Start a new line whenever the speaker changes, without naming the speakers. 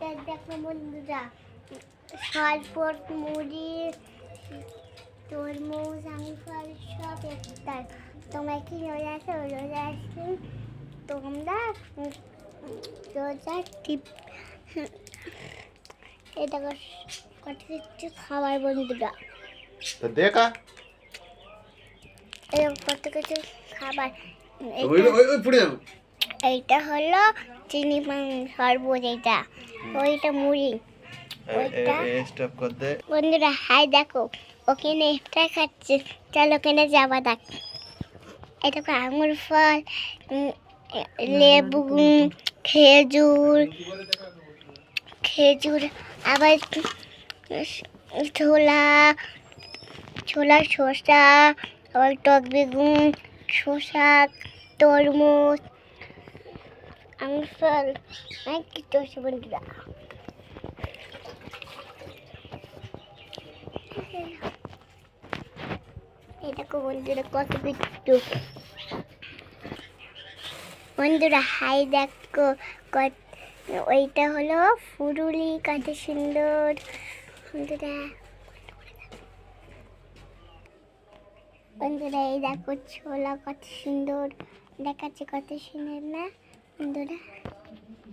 এটা দেখো বন্ধুরা শরবত মুড়ি তরমুজ আমি ফল সব একটা। তোমরা কি রোজা আছো রোজা আসছি তোমরা রোজা টিপ এটা কত কিছু খাবার বন্ধুরা।
তো দেখা
এরকম কত কিছু খাবার। এইটা হলো চিনি পান শরবত এইটা ওইটা মুড়ি।
স্টপ কর দে।
বন্ধুরা হাই দেখো ওখানে ইফতার খাচ্ছে। চলো ওখানে যাবা দেখ এটা দেখো আঙুর ফল লেবু খেজুর খেজুর আবার ছোলা ছোলা শসা আবার টক বেগুন শসা তরমুজ ফল অনেক কিছু আছে বন্ধুরা দেখো বন্ধুরা কত কিছু বন্ধুরা হাই দেখো কত ওইটা হলো ফুরুলি কত সুন্দর বন্ধুরা বন্ধুরা এই দেখো ছোলা কত সুন্দর দেখাচ্ছে কত সুন্দর না എന്തോടാ?